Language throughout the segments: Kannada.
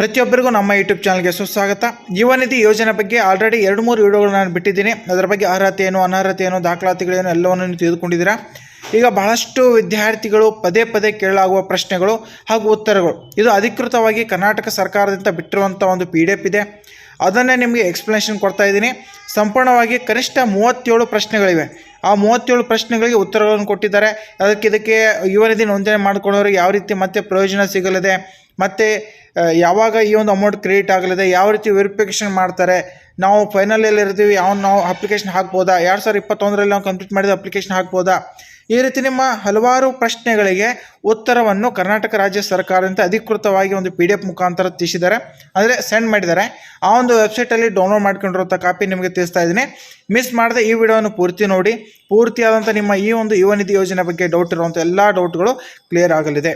ಪ್ರತಿಯೊಬ್ಬರಿಗೂ ನಮ್ಮ ಯೂಟ್ಯೂಬ್ ಚಾನಲ್ಗೆ ಸುಸ್ವಾಗತ. ಯುವ ನಿಧಿ ಯೋಜನೆ ಬಗ್ಗೆ ಆಲ್ರೆಡಿ ಎರಡು ಮೂರು ವಿಡಿಯೋಗಳನ್ನ ನಾನು ಬಿಟ್ಟಿದ್ದೀನಿ. ಅದರ ಬಗ್ಗೆ ಅರ್ಹತೆ ಏನು, ಅನರ್ಹತೆ ಏನು ದಾಖಲಾತಿಗಳೇನು ಎಲ್ಲವನ್ನು ನೀವು ತಿಳಿದುಕೊಂಡಿದ್ದೀರಾ? ಈಗ ಬಹಳಷ್ಟು ವಿದ್ಯಾರ್ಥಿಗಳು ಪದೇ ಪದೇ ಕೇಳಲಾಗುವ ಪ್ರಶ್ನೆಗಳು ಹಾಗೂ ಉತ್ತರಗಳು. ಇದು ಅಧಿಕೃತವಾಗಿ ಕರ್ನಾಟಕ ಸರ್ಕಾರದಿಂದ ಬಿಟ್ಟಿರುವಂಥ ಒಂದು ಪಿ ಇದೆ. ಅದನ್ನೇ ನಿಮಗೆ ಎಕ್ಸ್ಪ್ಲನೇಷನ್ ಕೊಡ್ತಾ ಇದ್ದೀನಿ. ಸಂಪೂರ್ಣವಾಗಿ ಕನಿಷ್ಠ ಮೂವತ್ತೇಳು ಪ್ರಶ್ನೆಗಳಿವೆ. ಆ ಮೂವತ್ತೇಳು ಪ್ರಶ್ನೆಗಳಿಗೆ ಉತ್ತರಗಳನ್ನು ಕೊಟ್ಟಿದ್ದಾರೆ. ಅದಕ್ಕೆ ಇದಕ್ಕೆ ಯುವ ನಿಧಿ ನೋಂದಣಿ ಮಾಡ್ಕೊಳ್ಳೋರಿಗೆ ಯಾವ ರೀತಿ ಮತ್ತೆ ಪ್ರಯೋಜನ ಸಿಗಲಿದೆ? ಮತ್ತು ಯಾವಾಗ ಈ ಒಂದು ಅಮೌಂಟ್ ಕ್ರಿಯೇಟ್ ಆಗಲಿದೆ, ಯಾವ ರೀತಿ ವೆರಿಫಿಕೇಷನ್ ಮಾಡ್ತಾರೆ, ನಾವು ಫೈನಲಲ್ಲಿ ಇರ್ತೀವಿ ಯಾವ ನಾವು ಅಪ್ಲಿಕೇಶನ್ ಹಾಕ್ಬೋದಾ, ಎರಡು ಸಾವಿರದ ಇಪ್ಪತ್ತೊಂದರಲ್ಲಿ ನಾವು ಕಂಪ್ಲೀಟ್ ಮಾಡಿದ ಅಪ್ಲಿಕೇಶನ್ ಹಾಕ್ಬೋದಾ? ಈ ರೀತಿ ನಿಮ್ಮ ಹಲವಾರು ಪ್ರಶ್ನೆಗಳಿಗೆ ಉತ್ತರವನ್ನು ಕರ್ನಾಟಕ ರಾಜ್ಯ ಸರ್ಕಾರದಿಂದ ಅಧಿಕೃತವಾಗಿ ಒಂದು ಪಿ ಡಿ ಎಫ್ ಮುಖಾಂತರ ತಿಳಿಸಿದ್ದಾರೆ ಅಂದರೆ ಸೆಂಡ್ ಮಾಡಿದ್ದಾರೆ. ಆ ಒಂದು ವೆಬ್ಸೈಟಲ್ಲಿ ಡೌನ್ಲೋಡ್ ಮಾಡ್ಕೊಂಡಿರುವಂಥ ಕಾಪಿ ನಿಮಗೆ ತಿಳಿಸ್ತಾ ಇದ್ದೀನಿ. ಮಿಸ್ ಮಾಡದೆ ಈ ವಿಡಿಯೋವನ್ನು ಪೂರ್ತಿ ನೋಡಿ. ಪೂರ್ತಿಯಾದಂಥ ನಿಮ್ಮ ಈ ಒಂದು ಯುವ ನಿಧಿ ಯೋಜನೆ ಬಗ್ಗೆ ಡೌಟ್ ಇರುವಂಥ ಎಲ್ಲ ಡೌಟ್ಗಳು ಕ್ಲಿಯರ್ ಆಗಲಿದೆ.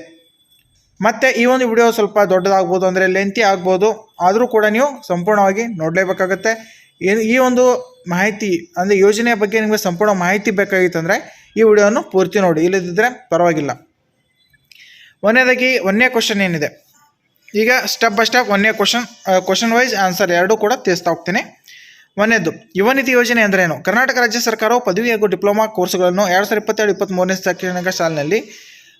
ಮತ್ತು ಈ ಒಂದು ವಿಡಿಯೋ ಸ್ವಲ್ಪ ದೊಡ್ಡದಾಗ್ಬೋದು ಅಂದರೆ ಲೆಂತಿ ಆಗ್ಬೋದು. ಆದರೂ ಕೂಡ ನೀವು ಸಂಪೂರ್ಣವಾಗಿ ನೋಡಲೇಬೇಕಾಗತ್ತೆ. ಏನು ಈ ಒಂದು ಮಾಹಿತಿ ಅಂದರೆ ಯೋಜನೆಯ ಬಗ್ಗೆ ನಿಮಗೆ ಸಂಪೂರ್ಣ ಮಾಹಿತಿ ಬೇಕಾಗಿತ್ತಂದರೆ ಈ ವಿಡಿಯೋವನ್ನು ಪೂರ್ತಿ ನೋಡಿ. ಇಲ್ಲದಿದ್ದರೆ ಪರವಾಗಿಲ್ಲ. ಒಂದನೇದಾಗಿ ಒಂದನೇ ಕ್ವಶನ್ ಏನಿದೆ? ಈಗ ಸ್ಟೆಪ್ ಬೈ ಸ್ಟೆಪ್ ಒಂದನೇ ಕ್ವಶನ್ ಕ್ವಶನ್ ವೈಸ್ ಆನ್ಸರ್ ಎರಡೂ ಕೂಡ ತಿಳಿಸ್ತಾ ಹೋಗ್ತೀನಿ. ಒಂದನೇದು, ಯುವ ನಿಧಿ ಯೋಜನೆ ಅಂದ್ರೇನು ಕರ್ನಾಟಕ ರಾಜ್ಯ ಸರ್ಕಾರವು ಪದವಿ ಹಾಗೂ ಡಿಪ್ಲೊಮಾ ಕೋರ್ಸ್ಗಳನ್ನು ಎರಡು ಸಾವಿರದ ಇಪ್ಪತ್ತೆರಡು ಇಪ್ಪತ್ತ್ಮೂರನೇ ಶೈಕ್ಷಣಿಕ ಸಾಲಿನಲ್ಲಿ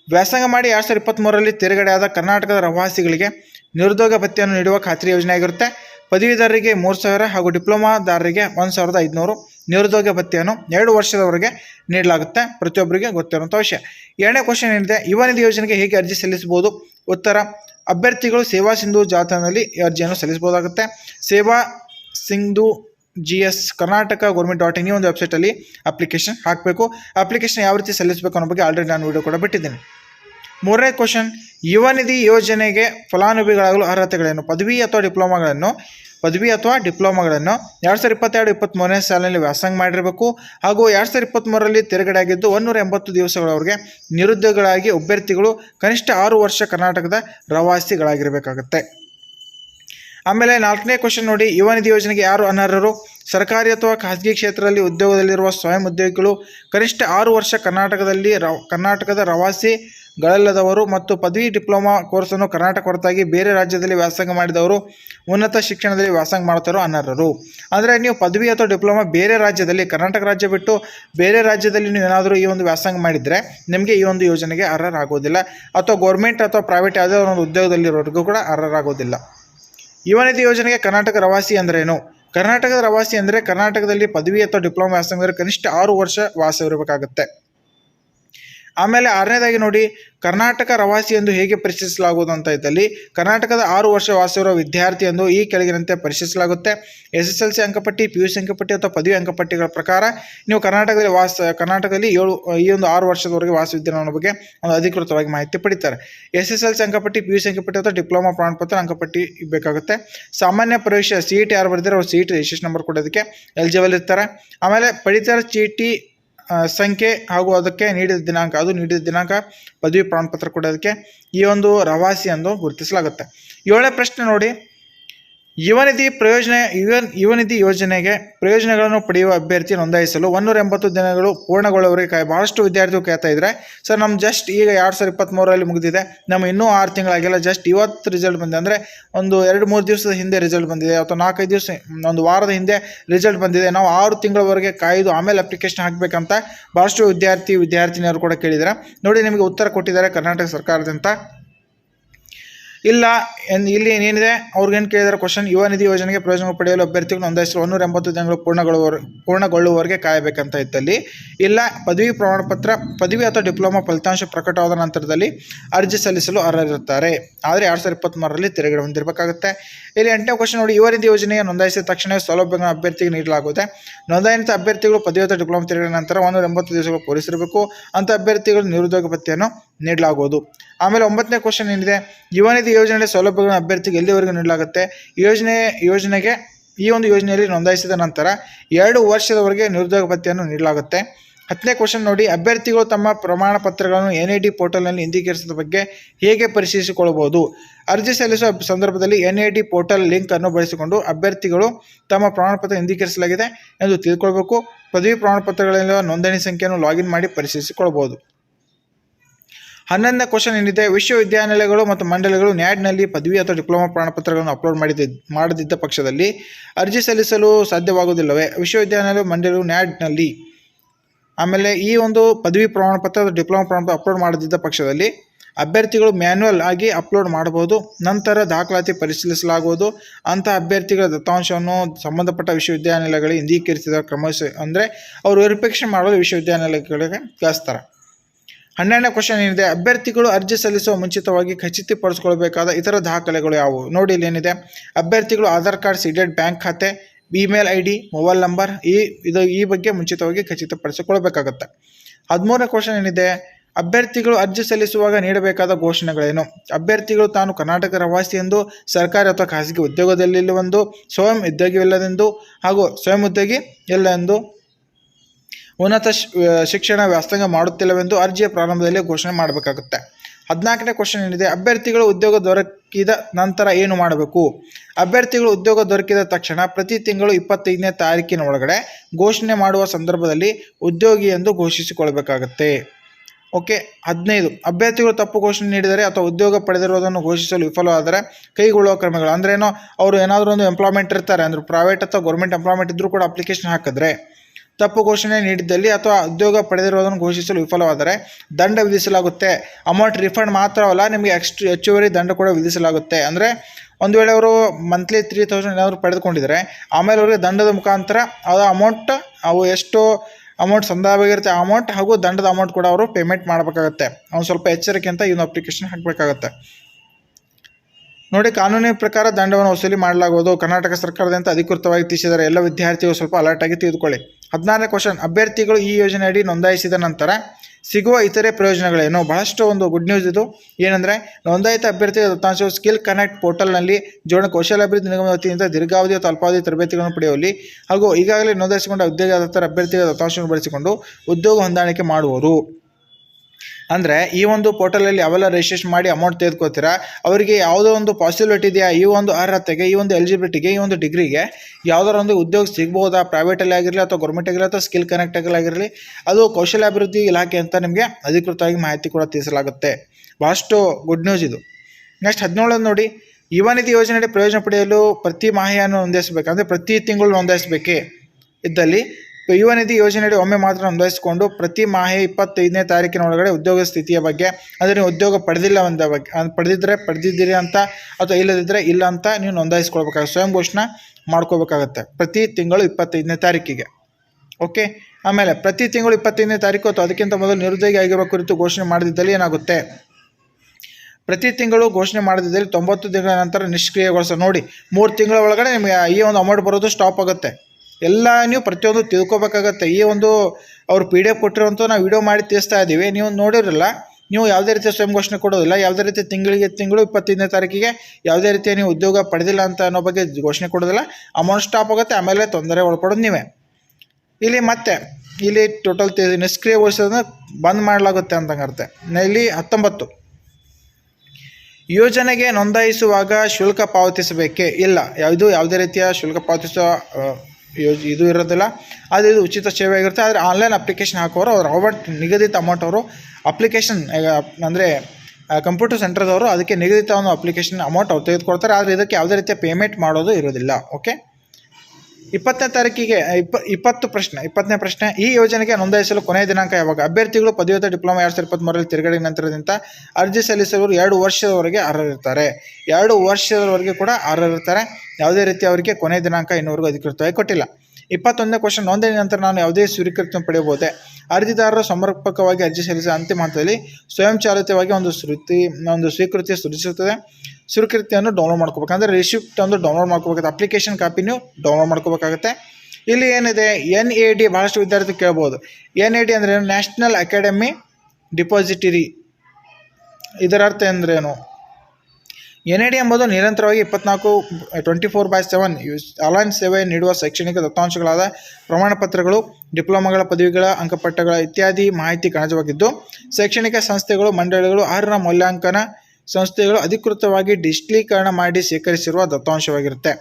ವ್ಯಾಸಂಗ ಮಾಡಿ ಎರಡು ಸಾವಿರದ ಇಪ್ಪತ್ತ್ಮೂರರಲ್ಲಿ ತೆರೆಗಡೆಯಾದ ಕರ್ನಾಟಕದ ರವಾಸಿಗಳಿಗೆ ನಿರುದ್ಯೋಗ ಭತ್ಯೆಯನ್ನು ನೀಡುವ ಖಾತ್ರಿ ಯೋಜನೆ ಆಗಿರುತ್ತೆ ಪದವೀಧರರಿಗೆ ಮೂರು ಸಾವಿರ ಹಾಗೂ ಡಿಪ್ಲೊಮಾದಾರರಿಗೆ ಒಂದು ಸಾವಿರದ ಐದುನೂರು ನಿರುದ್ಯೋಗ ಭತ್ಯೆಯನ್ನು ಎರಡು ವರ್ಷದವರೆಗೆ ನೀಡಲಾಗುತ್ತೆ. ಪ್ರತಿಯೊಬ್ಬರಿಗೆ ಗೊತ್ತಿರುವಂಥ ವಿಷಯ. ಎರಡನೇ ಕ್ವಶನ್ ಏನಿದೆ? ಯುವ ನಿಧಿ ಯೋಜನೆಗೆ ಹೇಗೆ ಅರ್ಜಿ ಸಲ್ಲಿಸಬಹುದು? ಉತ್ತರ, ಅಭ್ಯರ್ಥಿಗಳು ಸೇವಾ ಸಿಂಧು ಜಾಥಾನಲ್ಲಿ ಅರ್ಜಿಯನ್ನು ಸಲ್ಲಿಸಬಹುದಾಗುತ್ತೆ. Seva Sindhu G S Karnataka government dot in ಈ ಒಂದು ವೆಬ್ಸೈಟಲ್ಲಿ ಅಪ್ಲಿಕೇಶನ್ ಹಾಕಬೇಕು. ಅಪ್ಲಿಕೇಶನ್ ಯಾವ ರೀತಿ ಸಲ್ಲಿಸಬೇಕು ಅನ್ನೋ ಬಗ್ಗೆ ಆಲ್ರೆಡಿ ನಾನು ವಿಡಿಯೋ ಕೂಡ ಬಿಟ್ಟಿದ್ದೀನಿ. ಮೂರನೇ ಕ್ವಶನ್ ಯುವ ನಿಧಿ ಯೋಜನೆಗೆ ಫಲಾನುಭವಿಗಳಾಗಲು ಅರ್ಹತೆಗಳೇನು? ಪದವಿ ಅಥವಾ ಡಿಪ್ಲೊಮಾಗಳನ್ನು ಪದವಿ ಅಥವಾ ಡಿಪ್ಲೊಮಾಗಳನ್ನು ಎರಡು ಸಾವಿರದ ಇಪ್ಪತ್ತೆರಡು ಇಪ್ಪತ್ತ್ಮೂರನೇ ಸಾಲಿನಲ್ಲಿ ವ್ಯಾಸಂಗ ಮಾಡಿರಬೇಕು. ಹಾಗೂ ಎರಡು ಸಾವಿರದ ಇಪ್ಪತ್ತ್ಮೂರರಲ್ಲಿ ತೆರೆಗಡೆ ಆಗಿದ್ದು ಒಂದೂರ ಎಂಬತ್ತು ದಿವಸಗಳವರೆಗೆ ನಿರುದ್ಯೋಗಿಗಳಾಗಿ ಅಭ್ಯರ್ಥಿಗಳು ಕನಿಷ್ಠ ಆರು ವರ್ಷ ಕರ್ನಾಟಕದ ಪ್ರವಾಸಿಗಳಾಗಿರಬೇಕಾಗುತ್ತೆ ಆಮೇಲೆ ನಾಲ್ಕನೇ ಕ್ವಶನ್ ನೋಡಿ, ಯುವ ನಿಧಿ ಯೋಜನೆಗೆ ಯಾರು ಅನರ್ಹರು? ಸರ್ಕಾರಿ ಅಥವಾ ಖಾಸಗಿ ಕ್ಷೇತ್ರದಲ್ಲಿ ಉದ್ಯೋಗದಲ್ಲಿರುವ ಸ್ವಯಂ ಉದ್ಯೋಗಿಗಳು, ಕನಿಷ್ಠ ಆರು ವರ್ಷ ಕರ್ನಾಟಕದಲ್ಲಿ ರ ಕರ್ನಾಟಕದ ಪ್ರವಾಸಿಗಳಲ್ಲದವರು ಮತ್ತು ಪದವಿ ಡಿಪ್ಲೊಮಾ ಕೋರ್ಸನ್ನು ಕರ್ನಾಟಕ ಹೊರತಾಗಿ ಬೇರೆ ರಾಜ್ಯದಲ್ಲಿ ವ್ಯಾಸಂಗ ಮಾಡಿದವರು, ಉನ್ನತ ಶಿಕ್ಷಣದಲ್ಲಿ ವ್ಯಾಸಂಗ ಮಾಡ್ತಾರೋ ಅನರ್ಹರು. ಅಂದರೆ ನೀವು ಪದವಿ ಅಥವಾ ಡಿಪ್ಲೊಮಾ ಬೇರೆ ರಾಜ್ಯದಲ್ಲಿ, ಕರ್ನಾಟಕ ರಾಜ್ಯ ಬಿಟ್ಟು ಬೇರೆ ರಾಜ್ಯದಲ್ಲಿ ನೀವು ಏನಾದರೂ ಈ ಒಂದು ವ್ಯಾಸಂಗ ಮಾಡಿದರೆ, ನಿಮಗೆ ಈ ಒಂದು ಯೋಜನೆಗೆ ಅರ್ಹರಾಗೋದಿಲ್ಲ ಅಥವಾ ಗೌರ್ಮೆಂಟ್ ಅಥವಾ ಪ್ರೈವೇಟ್ ಯಾವುದೇ ಒಂದು ಉದ್ಯೋಗದಲ್ಲಿರೋರಿಗೂ ಕೂಡ ಅರ್ಹರಾಗೋದಿಲ್ಲ ಯುವ ನಿಧಿ ಯೋಜನೆಗೆ ಕರ್ನಾಟಕ ರವಾಸಿ ಅಂದ್ರೇನು? ಕರ್ನಾಟಕದ ರವಾಸಿ ಅಂದರೆ ಕರ್ನಾಟಕದಲ್ಲಿ ಪದವಿ ಅಥವಾ ಡಿಪ್ಲೊಮಾ ವ್ಯಾಸಂಗ ಕನಿಷ್ಠ ಆರು ವರ್ಷ ವಾಸವಿರಬೇಕಾಗುತ್ತೆ. ಆಮೇಲೆ ಆರನೇದಾಗಿ ನೋಡಿ, ಕರ್ನಾಟಕ ರವಾಸಿ ಎಂದು ಹೇಗೆ ಪರಿಶೀಲಿಸಲಾಗುವುದು ಅಂತ ಇದ್ದಲ್ಲಿ, ಕರ್ನಾಟಕದ ಆರು ವರ್ಷ ವಾಸಿರುವ ವಿದ್ಯಾರ್ಥಿ ಎಂದು ಈ ಕೆಳಗಿನಂತೆ ಪರಿಶೀಲಿಸಲಾಗುತ್ತೆ ಎಸ್ ಎಸ್ ಎಲ್ ಸಿ ಅಂಕಪಟ್ಟಿ ಪಿ ಯು ಸಿ ಅಂಕಪಟ್ಟಿ ಅಥವಾ ಪದವಿ ಅಂಕಪಟ್ಟಿಗಳ ಪ್ರಕಾರ, ನೀವು ಕರ್ನಾಟಕದಲ್ಲಿ ವಾಸ, ಕರ್ನಾಟಕದಲ್ಲಿ ಏಳು, ಈ ಒಂದು ಆರು ವರ್ಷದವರೆಗೆ ವಾಸ ಅನ್ನೋ ಬಗ್ಗೆ ಒಂದು ಅಧಿಕೃತವಾಗಿ ಮಾಹಿತಿ ಪಡಿತಾರೆ. ಎಸ್ ಎಸ್ ಎಲ್ ಸಿ ಅಂಕಪಟ್ಟಿ ಪಿ ಯು ಸಿ ಅಂಕಪಟ್ಟಿ ಅಥವಾ ಡಿಪ್ಲೊಮಾ ಪ್ರಮಾಣಪತ್ರ ಅಂಕಪಟ್ಟಿ ಬೇಕಾಗುತ್ತೆ. ಸಾಮಾನ್ಯ ಪ್ರವೇಶ ಸಿ ಇ ಟಿ ಯಾರು ಬರೆದಿರೋ, ಅವ್ರು C E T registration number ಕೊಡೋದಕ್ಕೆ ಎಲಿಜಿಬಲ್ ಇರ್ತಾರೆ. ಆಮೇಲೆ ಪಡಿತರ ಚೀಟಿ ಸಂಖ್ಯೆ ಹಾಗೂ ಅದಕ್ಕೆ ನೀಡಿದ ದಿನಾಂಕ, ಅದು ನೀಡಿದ ದಿನಾಂಕ ಪದವಿ ಪ್ರಮಾಣಪತ್ರ ಕೊಡೋದಕ್ಕೆ ಈ ಒಂದು ರವಾಸಿ ಎಂದು ಗುರುತಿಸಲಾಗುತ್ತೆ. ಏಳನೇ ಪ್ರಶ್ನೆ ನೋಡಿ. ಯುವ ಪ್ರಯೋಜನೆ ಯುವ ಯುವನಿಧಿ ಯೋಜನೆಗೆ ಪ್ರಯೋಜನಗಳನ್ನು ಪಡೆಯುವ ಅಭ್ಯರ್ಥಿ ನೋಂದಾಯಿಸಲು ಒಂದೂರ ಎಂಬತ್ತು ದಿನಗಳು ಪೂರ್ಣಗೊಳ್ಳುವವರೆಗೆ ಕಾಯಿ ಭಾಳಷ್ಟು ವಿದ್ಯಾರ್ಥಿಗಳು ಕೇಳ್ತಾ ಇದ್ದಾರೆ ಸರ್ ನಮ್ಮ ಜಸ್ಟ್ ಈಗ ಎರಡು ಸಾವಿರದ ಇಪ್ಪತ್ತ್ಮೂರರಲ್ಲಿ ಮುಗಿದಿದೆ. ನಮ್ಮ ಇನ್ನೂ ಆರು ತಿಂಗಳಾಗಿಲ್ಲ. ಜಸ್ಟ್ ಇವತ್ತು ರಿಸಲ್ಟ್ ಬಂದಿದೆ. ಅಂದರೆ ಒಂದು ಎರಡು ಮೂರು ದಿವಸದ ಹಿಂದೆ ರಿಸಲ್ಟ್ ಬಂದಿದೆ. ಅಥವಾ ನಾಲ್ಕೈದು ದಿವಸ, ಒಂದು ವಾರದ ಹಿಂದೆ ರಿಸಲ್ಟ್ ಬಂದಿದೆ. ನಾವು ಆರು ತಿಂಗಳವರೆಗೆ ಕಾಯ್ದು ಆಮೇಲೆ ಅಪ್ಲಿಕೇಶನ್ ಹಾಕಬೇಕಂತ ಭಾಳಷ್ಟು ವಿದ್ಯಾರ್ಥಿ, ವಿದ್ಯಾರ್ಥಿನಿಯರು ಕೂಡ ಕೇಳಿದ್ದಾರೆ ನೋಡಿ, ನಿಮಗೆ ಉತ್ತರ ಕೊಟ್ಟಿದ್ದಾರೆ ಕರ್ನಾಟಕ ಸರ್ಕಾರದಿಂದ. ಇಲ್ಲ ಇಲ್ಲಿ ಏನಿದೆ? ಅವ್ರಿಗೇನು ಕೇಳಿದಾರೆ? ಕ್ವಶನ್ ಯುವ ನಿಧಿ ಯೋಜನೆಗೆ ಪ್ರಯೋಜನ ಪಡೆಯಲು ಅಭ್ಯರ್ಥಿಗಳು ನೋಂದಾಯಿಸಲು ಒಂದೂರ ಎಂಬತ್ತು ದಿನಗಳು ಪೂರ್ಣಗೊಳ್ಳುವ ಪೂರ್ಣಗೊಳ್ಳುವವರೆಗೆ ಕಾಯಬೇಕಂತ ಇದ್ದಲ್ಲಿ ಇಲ್ಲ, ಪದವಿ ಪ್ರಮಾಣಪತ್ರ, ಪದವಿ ಅಥವಾ ಡಿಪ್ಲೊಮಾ ಫಲಿತಾಂಶ ಪ್ರಕಟವಾದ ನಂತರದಲ್ಲಿ ಅರ್ಜಿ ಸಲ್ಲಿಸಲು ಅರ್ಹರಿರುತ್ತಾರೆ. ಆದರೆ ಎರಡು ಸಾವಿರದ ಇಪ್ಪತ್ತ್ಮೂರರಲ್ಲಿ ತೆರೆಗಡೆ ಹೊಂದಿರಬೇಕಾಗುತ್ತೆ. ಇಲ್ಲಿ ಎಂಟನೇ ಕ್ವಶನ್ ನೋಡಿ, ಯುವ ನಿಧಿ ಯೋಜನೆಗೆ ನೋಂದಾಯಿಸಿದ ತಕ್ಷಣ ಸೌಲಭ್ಯಗಳನ್ನು ಅಭ್ಯರ್ಥಿಗೆ ನೀಡಲಾಗುತ್ತೆ ನೋಂದಾಯಿತ ಅಭ್ಯರ್ಥಿಗಳು ಪದವಿ ಅಥವಾ ಡಿಪ್ಲೊಮಾ ತೆರೆಗಡೆ ನಂತರ ಒಂದೂರ ಎಂಬತ್ತು ದಿವಸಗಳು ಪೂರೈಸಿರಬೇಕು. ಅಂತ ಅಭ್ಯರ್ಥಿಗಳು ನಿರುದ್ಯೋಗ ಭತ್ಯೆಯನ್ನು ನೀಡಲಾಗುವುದು. ಆಮೇಲೆ ಒಂಬತ್ತನೇ ಕ್ವಶನ್ ಏನಿದೆ? ಯುವ ಯೋಜನೆಯ ಸೌಲಭ್ಯಗಳನ್ನು ಅಭ್ಯರ್ಥಿಗೆ ಎಲ್ಲಿವರೆಗೂ ನೀಡಲಾಗುತ್ತೆ? ಯೋಜನೆ ಯೋಜನೆಗೆ ಈ ಒಂದು ಯೋಜನೆಯಲ್ಲಿ ನೋಂದಾಯಿಸಿದ ನಂತರ ಎರಡು ವರ್ಷದವರೆಗೆ ನಿರುದ್ಯೋಗ ಭತ್ಯೆಯನ್ನು ನೀಡಲಾಗುತ್ತೆ. ಹತ್ತನೇ ಕ್ವಶನ್ ನೋಡಿ, ಅಭ್ಯರ್ಥಿಗಳು ತಮ್ಮ ಪ್ರಮಾಣ ಪತ್ರಗಳನ್ನು ಎನ್ ಐ ಡಿ ಪೋರ್ಟಲ್ನಲ್ಲಿ ಹಿಂದಿಕರಿಸಿದ ಬಗ್ಗೆ ಹೇಗೆ ಪರಿಶೀಲಿಸಿಕೊಳ್ಳಬಹುದು? ಅರ್ಜಿ ಸಲ್ಲಿಸುವ ಸಂದರ್ಭದಲ್ಲಿ N I D portal link ಅನ್ನು ಬಳಸಿಕೊಂಡು ಅಭ್ಯರ್ಥಿಗಳು ತಮ್ಮ ಪ್ರಮಾಣಪತ್ರ ಹಿಂದಿಕರಿಸಲಾಗಿದೆ ಎಂದು ತಿಳ್ಕೊಳ್ಬೇಕು. ಪದವಿ ಪ್ರಮಾಣಪತ್ರಗಳಲ್ಲಿರುವ ನೋಂದಣಿ ಸಂಖ್ಯೆಯನ್ನು ಲಾಗಿನ್ ಮಾಡಿ ಪರಿಶೀಲಿಸಿಕೊಳ್ಳಬಹುದು. ಹನ್ನೊಂದನೇ ಕ್ವಶನ್ ಏನಿದೆ? ವಿಶ್ವವಿದ್ಯಾನಿಲಯಗಳು ಮತ್ತು ಮಂಡಳಿಗಳು ನ್ಯಾಡ್ನಲ್ಲಿ ಪದವಿ ಅಥವಾ ಡಿಪ್ಲೊಮಾ ಪ್ರಮಾಣಪತ್ರಗಳನ್ನು ಅಪ್ಲೋಡ್ ಮಾಡಿದ, ಮಾಡದಿದ್ದ ಪಕ್ಷದಲ್ಲಿ ಅರ್ಜಿ ಸಲ್ಲಿಸಲು ಸಾಧ್ಯವಾಗುವುದಿಲ್ಲವೇ? ವಿಶ್ವವಿದ್ಯಾನಿಲಯ ಮಂಡಳಿಗಳು ನ್ಯಾಡ್ನಲ್ಲಿ ಆಮೇಲೆ ಈ ಒಂದು ಪದವಿ ಪ್ರಮಾಣಪತ್ರ ಅಥವಾ ಡಿಪ್ಲೊಮಾ ಪ್ರಮಾಣಪತ್ರ ಅಪ್ಲೋಡ್ ಮಾಡದಿದ್ದ ಪಕ್ಷದಲ್ಲಿ ಅಭ್ಯರ್ಥಿಗಳು ಮ್ಯಾನ್ಯುವಲ್ ಆಗಿ ಅಪ್ಲೋಡ್ ಮಾಡಬಹುದು, ನಂತರ ದಾಖಲಾತಿ ಪರಿಶೀಲಿಸಲಾಗುವುದು. ಅಂಥ ಅಭ್ಯರ್ಥಿಗಳ ದತ್ತಾಂಶವನ್ನು ಸಂಬಂಧಪಟ್ಟ ವಿಶ್ವವಿದ್ಯಾನಿಲಯಗಳಿಗೆ ಹಿಂದೀಕರಿಸಿದ ಕ್ರಮ ಅಂದರೆ ಅವರು ವೆರಿಫಿಕೇಷನ್ ಮಾಡಲು ವಿಶ್ವವಿದ್ಯಾನಿಲಯಗಳಿಗೆ ಕಳಿಸ್ತಾರೆ. ಹನ್ನೆರಡನೇ ಕ್ವಶನ್ ಏನಿದೆ? ಅಭ್ಯರ್ಥಿಗಳು ಅರ್ಜಿ ಸಲ್ಲಿಸುವ ಮುಂಚಿತವಾಗಿ ಖಚಿತಪಡಿಸಿಕೊಳ್ಬೇಕಾದ ಇತರ ದಾಖಲೆಗಳು ಯಾವುವು? ನೋಡಿ ಇಲ್ಲಿ ಏನಿದೆ. ಅಭ್ಯರ್ಥಿಗಳು ಆಧಾರ್ ಕಾರ್ಡ್, ಸೀಡೆಡ್ ಬ್ಯಾಂಕ್ ಖಾತೆ, email I D mobile number ಈ ಇದು ಈ ಬಗ್ಗೆ ಮುಂಚಿತವಾಗಿ ಖಚಿತಪಡಿಸಿಕೊಳ್ಬೇಕಾಗತ್ತೆ ಹದಿಮೂರನೇ ಕ್ವಶನ್ ಏನಿದೆ? ಅಭ್ಯರ್ಥಿಗಳು ಅರ್ಜಿ ಸಲ್ಲಿಸುವಾಗ ನೀಡಬೇಕಾದ ಘೋಷಣೆಗಳೇನು? ಅಭ್ಯರ್ಥಿಗಳು ತಾನು ಕರ್ನಾಟಕ ರವಾಸಿ ಎಂದು ಸರ್ಕಾರಿ ಅಥವಾ ಖಾಸಗಿ ಉದ್ಯೋಗದಲ್ಲಿ ಒಂದು ಸ್ವಯಂ ಉದ್ಯೋಗಿವಿಲ್ಲದೆಂದು ಹಾಗೂ ಸ್ವಯಂ ಉದ್ಯೋಗಿ ಇಲ್ಲ ಎಂದು ಉನ್ನತ ಶಿಕ್ಷಣ ವ್ಯಾಸಂಗ ಮಾಡುತ್ತಿಲ್ಲವೆಂದು ಅರ್ಜಿಯ ಪ್ರಾರಂಭದಲ್ಲಿ ಘೋಷಣೆ ಮಾಡಬೇಕಾಗುತ್ತೆ. ಹದಿನಾಲ್ಕನೇ ಕ್ವಶನ್ ಏನಿದೆ? ಅಭ್ಯರ್ಥಿಗಳು ಉದ್ಯೋಗ ದೊರಕಿದ ನಂತರ ಏನು ಮಾಡಬೇಕು? ಅಭ್ಯರ್ಥಿಗಳು ಉದ್ಯೋಗ ದೊರಕಿದ ತಕ್ಷಣ ಪ್ರತಿ ತಿಂಗಳು ಇಪ್ಪತ್ತೈದನೇ ತಾರೀಕಿನ ಒಳಗಡೆ ಘೋಷಣೆ ಮಾಡುವ ಸಂದರ್ಭದಲ್ಲಿ ಉದ್ಯೋಗಿ ಎಂದು ಘೋಷಿಸಿಕೊಳ್ಳಬೇಕಾಗುತ್ತೆ. ಓಕೆ, ಹದಿನೈದು. ಅಭ್ಯರ್ಥಿಗಳು ತಪ್ಪು ಘೋಷಣೆ ನೀಡಿದರೆ ಅಥವಾ ಉದ್ಯೋಗ ಪಡೆದಿರುವುದನ್ನು ಘೋಷಿಸಲು ವಿಫಲವಾದರೆ ಕೈಗೊಳ್ಳುವ ಕ್ರಮಗಳು ಅಂದ್ರೇನೋ ಅವರು ಏನಾದರೂ ಒಂದು ಎಂಪ್ಲಾಯ್ಮೆಂಟ್ ಇರ್ತಾರೆ, ಅಂದರೆ ಪ್ರೈವೇಟ್ ಅಥವಾ ಗೌರ್ಮೆಂಟ್ ಎಂಪ್ಲಾಯ್ಮೆಂಟ್ ಇದ್ದರೂ ಕೂಡ ಅಪ್ಲಿಕೇಶನ್ ಹಾಕಿದ್ರೆ. ತಪ್ಪು ಘೋಷಣೆ ನೀಡಿದ್ದಲ್ಲಿ ಅಥವಾ ಉದ್ಯೋಗ ಪಡೆದಿರುವುದನ್ನು ಘೋಷಿಸಲು ವಿಫಲವಾದರೆ ದಂಡ ವಿಧಿಸಲಾಗುತ್ತೆ. ಅಮೌಂಟ್ ರಿಫಂಡ್ ಮಾತ್ರವಲ್ಲ ನಿಮಗೆ ಎಕ್ಸ್ಟ್ ಹೆಚ್ಚುವರಿ ದಂಡ ಕೂಡ ವಿಧಿಸಲಾಗುತ್ತೆ. ಅಂದರೆ ಒಂದು ವೇಳೆ ಅವರು ಮಂತ್ಲಿ ತ್ರೀ ತೌಸಂಡ್ ಏನಾದರೂ ಪಡೆದುಕೊಂಡಿದ್ದಾರೆ ಆಮೇಲೆ ಅವರಿಗೆ ದಂಡದ ಮುಖಾಂತರ ಅದು ಅಮೌಂಟ್, ಅವು ಎಷ್ಟು ಅಮೌಂಟ್ ಸಂದಾಯವಾಗಿರುತ್ತೆ ಆ ಅಮೌಂಟ್ ಹಾಗೂ ದಂಡದ ಅಮೌಂಟ್ ಕೂಡ ಅವರು ಪೇಮೆಂಟ್ ಮಾಡಬೇಕಾಗತ್ತೆ. ಅವ್ನು ಸ್ವಲ್ಪ ಎಚ್ಚರಿಕೆ ಅಂತ ಇವನು ಅಪ್ಲಿಕೇಶನ್ ಹಾಕಬೇಕಾಗತ್ತೆ. ನೋಡಿ, ಕಾನೂನಿನ ಪ್ರಕಾರ ದಂಡವನ್ನು ವಸೂಲಿ ಮಾಡಲಾಗುವುದು. ಕರ್ನಾಟಕ ಸರ್ಕಾರದಿಂದ ಅಧಿಕೃತವಾಗಿ ತಿಳಿಸಿದರೆ ಎಲ್ಲ ವಿದ್ಯಾರ್ಥಿಗಳು ಸ್ವಲ್ಪ ಅಲರ್ಟ್ ಆಗಿ ತಿಳಿದುಕೊಳ್ಳಿ. ಹದಿನಾರನೇ ಕ್ವಶನ್, ಅಭ್ಯರ್ಥಿಗಳು ಈ ಯೋಜನೆಯಡಿ ನೋಂದಾಯಿಸಿದ ನಂತರ ಸಿಗುವ ಇತರೆ ಪ್ರಯೋಜನಗಳೇನು? ಬಹಳಷ್ಟು ಒಂದು ಗುಡ್ ನ್ಯೂಸ್ ಇದು. ಏನಂದರೆ, ನೋಂದಾಯಿತ ಅಭ್ಯರ್ಥಿಗಳ ದತ್ತಾಂಶವು ಸ್ಕಿಲ್ ಕನೆಕ್ಟ್ ಪೋರ್ಟಲ್ನಲ್ಲಿ ಜೋಡಣೆ ಕೌಶಲ್ಯಾಭಿವೃದ್ಧಿ ನಿಗಮದ ವತಿಯಿಂದ ದೀರ್ಘಾವಧಿ ಅಥವಾ ಅಲ್ಪಾವಧಿ ತರಬೇತಿಗಳನ್ನು ಪಡೆಯುವಲ್ಲಿ ಹಾಗೂ ಈಗಾಗಲೇ ನೋಂದಾಯಿಸಿಕೊಂಡ ಉದ್ಯೋಗದಾತರ ಅಭ್ಯರ್ಥಿಗಳ ದತ್ತಾಂಶವನ್ನು ಬಳಸಿಕೊಂಡು ಉದ್ಯೋಗ ಹೊಂದಾಣಿಕೆ ಮಾಡುವರು ಅಂದರೆ ಈ ಒಂದು ಪೋರ್ಟಲಲ್ಲಿ ಅವೆಲ್ಲ ರಿಜಿಸ್ಟ್ರೇಷನ್ ಮಾಡಿ ಅಮೌಂಟ್ ತೆಗೆದುಕೋತೀರಾ ಅವರಿಗೆ ಯಾವುದೋ ಒಂದು ಪಾಸಿಬಿಲಿಟಿ ಇದೆಯಾ? ಈ ಒಂದು ಅರ್ಹತೆಗೆ, ಈ ಒಂದು ಎಲಿಜಿಬಿಲಿಟಿಗೆ ಈ ಒಂದು ಡಿಗ್ರಿಗೆ ಯಾವುದಾರ ಒಂದು ಉದ್ಯೋಗ ಸಿಗ್ಬೋದಾ? ಪ್ರೈವೇಟಲ್ಲಿ ಆಗಿರಲಿ ಅಥವಾ ಗೌರ್ಮೆಂಟ್ ಆಗಿರಲಿ ಅಥವಾ ಸ್ಕಿಲ್ ಕನೆಕ್ಟಲ್ಲಿ ಆಗಿರಲಿ, ಅದು ಕೌಶಲ್ಯಾಭಿವೃದ್ಧಿ ಇಲಾಖೆ ಅಂತ ನಿಮಗೆ ಅಧಿಕೃತವಾಗಿ ಮಾಹಿತಿ ಕೂಡ ತಿಳಿಸಲಾಗುತ್ತೆ. ಭಾಳಷ್ಟು ಗುಡ್ ನ್ಯೂಸ್ ಇದು. ನೆಕ್ಸ್ಟ್ ಹದಿನೇಳದು ನೋಡಿ. ಯುವ ನಿಧಿ ಯೋಜನೆಯಡಿ ಪ್ರಯೋಜನ ಪಡೆಯಲು ಪ್ರತಿ ಮಾಹಿತಿಯನ್ನು ನೋಂದಾಯಿಸಬೇಕು. ಅಂದರೆ ಪ್ರತಿ ತಿಂಗಳು ನೋಂದಾಯಿಸಬೇಕೇ? ಇದ್ದಲ್ಲಿ ಯುವ ನಿಧಿ ಯೋಜನೆಯಡಿ ಒಮ್ಮೆ ಮಾತ್ರ ನೋಂದಾಯಿಸಿಕೊಂಡು ಪ್ರತಿ ಮಾಹೆ ಇಪ್ಪತ್ತೈದನೇ ತಾರೀಕಿನ ಒಳಗಡೆ ಉದ್ಯೋಗ ಸ್ಥಿತಿಯ ಬಗ್ಗೆ, ಅಂದರೆ ನೀವು ಉದ್ಯೋಗ ಪಡೆದಿಲ್ಲ ಒಂದ ಬಗ್ಗೆ ಪಡೆದಿದ್ದರೆ ಪಡೆದಿದ್ದೀರಿ ಅಂತ ಅಥವಾ ಇಲ್ಲದಿದ್ದರೆ ಇಲ್ಲ ಅಂತ ನೀವು ನೋಂದಾಯಿಸ್ಕೊಳ್ಬೇಕಾಗುತ್ತೆ. ಸ್ವಯಂ ಘೋಷಣೆ ಮಾಡ್ಕೋಬೇಕಾಗತ್ತೆ ಪ್ರತಿ ತಿಂಗಳು ಇಪ್ಪತ್ತೈದನೇ ತಾರೀಕಿಗೆ. ಓಕೆ ಆಮೇಲೆ ಪ್ರತಿ ತಿಂಗಳು ಇಪ್ಪತ್ತೈದನೇ ತಾರೀಕು ಅಥವಾ ಅದಕ್ಕಿಂತ ಮೊದಲು ನಿರುದ್ಯೋಗಿ ಆಗಿರುವ ಕುರಿತು ಘೋಷಣೆ ಮಾಡದಿದ್ದಲ್ಲಿ ಏನಾಗುತ್ತೆ? ಪ್ರತಿ ತಿಂಗಳು ಘೋಷಣೆ ಮಾಡದಿದ್ದಲ್ಲಿ ತೊಂಬತ್ತು ದಿನಗಳ ನಂತರ ನಿಷ್ಕ್ರಿಯಗೊಳಿಸ, ನೋಡಿ, ಮೂರು ತಿಂಗಳ ಒಳಗಡೆ ನಿಮಗೆ ಈ ಒಂದು ಅಮೌಂಟ್ ಬರೋದು ಸ್ಟಾಪ್ ಆಗುತ್ತೆ. ಎಲ್ಲ ನೀವು ಪ್ರತಿಯೊಂದು ತಿಳ್ಕೊಬೇಕಾಗತ್ತೆ. ಈ ಒಂದು ಅವ್ರು ಪಿ ಡಿ ಎಫ್ ಕೊಟ್ಟಿರುವಂಥ ನಾವು ವಿಡಿಯೋ ಮಾಡಿ ತಿಳಿಸ್ತಾ ಇದ್ದೀವಿ. ನೀವು ನೋಡಿರಲ್ಲ, ನೀವು ಯಾವುದೇ ರೀತಿಯ ಸ್ವಯಂ ಘೋಷಣೆ ಕೊಡೋದಿಲ್ಲ. ಯಾವುದೇ ರೀತಿ ತಿಂಗಳಿಗೆ ತಿಂಗಳು ಇಪ್ಪತ್ತೈದನೇ ತಾರೀಕಿಗೆ ಯಾವುದೇ ರೀತಿಯ ನೀವು ಉದ್ಯೋಗ ಪಡೆದಿಲ್ಲ ಅಂತ ಅನ್ನೋ ಬಗ್ಗೆ ಘೋಷಣೆ ಕೊಡೋದಿಲ್ಲ. ಅಮೌಂಟ್ ಸ್ಟಾಪ್ ಆಗುತ್ತೆ, ಆಮೇಲೆ ತೊಂದರೆ ಒಳಪಡೋದು ನೀವೇ. ಇಲ್ಲಿ ಮತ್ತೆ, ಇಲ್ಲಿ ಟೋಟಲ್ ನಿಷ್ಕ್ರಿಯಗೊಳಿಸೋದನ್ನ ಬಂದ್ ಮಾಡಲಾಗುತ್ತೆ ಅಂತಂಗೆ ಅರ್ಥ ಇಲ್ಲಿ ಹತ್ತೊಂಬತ್ತು. ಯೋಜನೆಗೆ ನೋಂದಾಯಿಸುವಾಗ ಶುಲ್ಕ ಪಾವತಿಸಬೇಕೇ? ಇಲ್ಲ. ಯಾವುದು ಯಾವುದೇ ರೀತಿಯ ಶುಲ್ಕ ಪಾವತಿಸುವ ಯೋಜ ಇದು ಇರೋದಿಲ್ಲ. ಅದು ಇದು ಉಚಿತ ಸೇವೆ ಆಗಿರುತ್ತೆ. ಆದರೆ ಆನ್ಲೈನ್ ಅಪ್ಲಿಕೇಶನ್ ಹಾಕೋರು ಅವ್ರು ಅಮೌಂಟ್ ನಿಗದಿತ ಅಮೌಂಟ್ ಅವರು ಅಪ್ಲಿಕೇಶನ್ ಅಂದರೆ ಕಂಪ್ಯೂಟರ್ ಸೆಂಟರ್ದವರು ಅದಕ್ಕೆ ನಿಗದಿತ ಒಂದು ಅಪ್ಲಿಕೇಶನ್ ಅಮೌಂಟ್ ಅವ್ರು ತೆಗೆದುಕೊಡ್ತಾರೆ. ಆದರೆ ಇದಕ್ಕೆ ಯಾವುದೇ ರೀತಿಯ ಪೇಮೆಂಟ್ ಮಾಡೋದು ಇರೋದಿಲ್ಲ. ಓಕೆ ಇಪ್ಪತ್ತನೇ ತಾರೀಕಿಗೆ, ಇಪ್ಪ, ಇಪ್ಪತ್ತು ಪ್ರಶ್ನೆ, ಇಪ್ಪತ್ತನೇ ಪ್ರಶ್ನೆ, ಈ ಯೋಜನೆಗೆ ನೋಂದಾಯಿಸಲು ಕೊನೆಯ ದಿನಾಂಕ ಯಾವಾಗ? ಅಭ್ಯರ್ಥಿಗಳು ಪದವಿಯುತ ಡಿಪ್ಲೊಮಾ ಎರಡು ಸಾವಿರದ ಇಪ್ಪತ್ತ್ಮೂರರಲ್ಲಿ ತಿರುಗಡೆ ನಂತರದಿಂದ ಅರ್ಜಿ ಸಲ್ಲಿಸುವವರು ಎರಡು ವರ್ಷದವರೆಗೆ ಅರ್ಹರಿರ್ತಾರೆ ಎರಡು ವರ್ಷದವರೆಗೆ ಕೂಡ ಅರ್ಹರಿರ್ತಾರೆ ಯಾವುದೇ ರೀತಿ ಅವರಿಗೆ ಕೊನೆಯ ದಿನಾಂಕ ಇನ್ನೂವರೆಗೂ ಅಧಿಕೃತವಾಗಿ ಕೊಟ್ಟಿಲ್ಲ. ಇಪ್ಪತ್ತೊಂದನೇ ಕ್ವಶನ್, ನೋಂದಣಿ ನಂತರ ನಾನು ಯಾವುದೇ ಸ್ವೀಕೃತಿ ಪಡೆಯಬಹುದೇ? ಅರ್ಜಿದಾರರು ಸಮರ್ಪಕವಾಗಿ ಅರ್ಜಿ ಸಲ್ಲಿಸಿದ ಅಂತಿಮ ಹಂತದಲ್ಲಿ ಸ್ವಯಂಚಾಲಿತವಾಗಿ ಒಂದು ಶ್ರುತಿ, ಒಂದು ಸ್ವೀಕೃತಿ ಸೃಜಿಸುತ್ತದೆ. ಸ್ವೀಕೃತಿಯನ್ನು ಡೌನ್ಲೋಡ್ ಮಾಡ್ಕೋಬೇಕು. ಅಂದರೆ ರಿಸಿಪ್ಟ್ ಒಂದು ಡೌನ್ಲೋಡ್ ಮಾಡ್ಕೋಬೇಕಾಗುತ್ತೆ. ಅಪ್ಲಿಕೇಶನ್ ಕಾಪಿ ನೀವು ಡೌನ್ಲೋಡ್ ಮಾಡ್ಕೋಬೇಕಾಗುತ್ತೆ. ಇಲ್ಲಿ ಏನಿದೆ? ಎನ್ ಎ ಡಿ ಭಾಳಷ್ಟು ವಿದ್ಯಾರ್ಥಿ ಕೇಳ್ಬೋದು. ಎನ್ ಎ ಡಿ ಅಂದರೆ ನ್ಯಾಷನಲ್ ಅಕಾಡೆಮಿ ಡಿಪಾಸಿಟರಿ ಇದರ ಅರ್ಥ ಅಂದ್ರೇನು ಎನ್ ಎ ಡಿ ಎಂಬುದು ನಿರಂತರವಾಗಿ ಇಪ್ಪತ್ನಾಲ್ಕು twenty four by seven use ಸೇವೆ ನೀಡುವ ಶೈಕ್ಷಣಿಕ ದತ್ತಾಂಶಗಳಾದ ಪ್ರಮಾಣಪತ್ರಗಳು, ಡಿಪ್ಲೊಮಾಗಳ ಪದವಿಗಳ, ಅಂಕಪಟ್ಟಗಳ ಇತ್ಯಾದಿ ಮಾಹಿತಿ ಕಣಜವಾಗಿದ್ದು ಶೈಕ್ಷಣಿಕ ಸಂಸ್ಥೆಗಳು, ಮಂಡಳಿಗಳು ಅರ್ಹ ಮೌಲ್ಯಾಂಕನ ಸಂಸ್ಥೆಗಳು ಅಧಿಕೃತವಾಗಿ ಡಿಜಿಟಲೀಕರಣ ಮಾಡಿ ಶೇಖರಿಸಿರುವ ದತ್ತಾಂಶವಾಗಿರುತ್ತೆ.